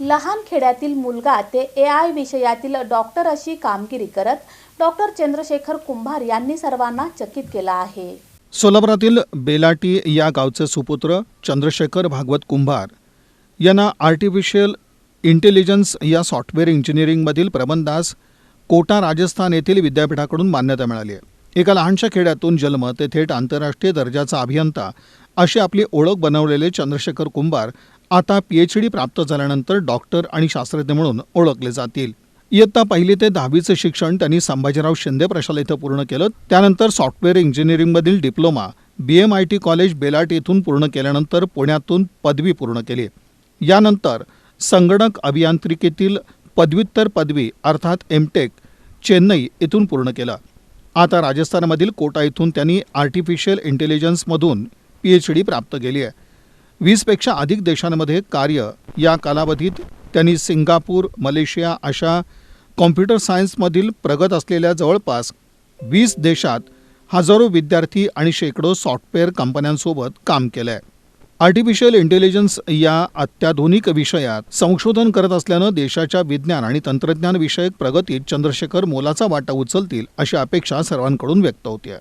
लहान खेड्यातील मुलगा ते ए आय विषयातील डॉक्टर अशी कामगिरी करत डॉक्टर चंद्रशेखर कुंभार यांनी सर्वांना चकित केला आहे. सोलापुरातील बेलाटी या गावचे सुपुत्र चंद्रशेखर भागवत कुंभार यांना आर्टिफिशियल इंटेलिजन्स या सॉफ्टवेअर इंजिनिअरिंगमधील प्रबंधास कोटा राजस्थान येथील विद्यापीठाकडून मान्यता मिळाली आहे. एका लहानशा खेड्यातून जन्म ते थेट आंतरराष्ट्रीय दर्जाचा अभियंता अशी आपली ओळख बनवलेले चंद्रशेखर कुंभार आता पी एच डी प्राप्त झाल्यानंतर डॉक्टर आणि शास्त्रज्ञ म्हणून ओळखले जातील. इयत्ता पहिली ते दहावीचं शिक्षण त्यांनी संभाजीराव शिंदे प्रशाला इथं पूर्ण केलं. त्यानंतर software इंजिनिअरिंगमधील diploma B M I T college Belat येथून पूर्ण केल्यानंतर पुण्यातून पदवी पूर्ण केली. यानंतर संगणक अभियांत्रिकीतील पदव्युत्तर पदवी अर्थात एमटेक चेन्नई येथून पूर्ण केलं. आता राजस्थानमधील कोटा इथून त्यांनी आर्टिफिशियल इंटेलिजन्समधून पी एच डी प्राप्त केली आहे. वीसपेक्षा अधिक देशांमध्ये कार्य या कालावधीत त्यांनी सिंगापूर मलेशिया अशा कॉम्प्युटर सायन्समधील प्रगत असलेल्या जवळपास वीस देशात हजारो विद्यार्थी आणि शेकडो सॉफ्टवेअर कंपन्यांसोबत काम केलं आहे आर्टिफिशियल इंटेलिजन्स या अत्याधुनिक विषयात संशोधन करत असल्यानं देशाच्या विज्ञान आणि तंत्रज्ञान विषयक प्रगतीत चंद्रशेखर मोलाचा वाटा उचलतील अशी अपेक्षा सर्वांकडून व्यक्त होते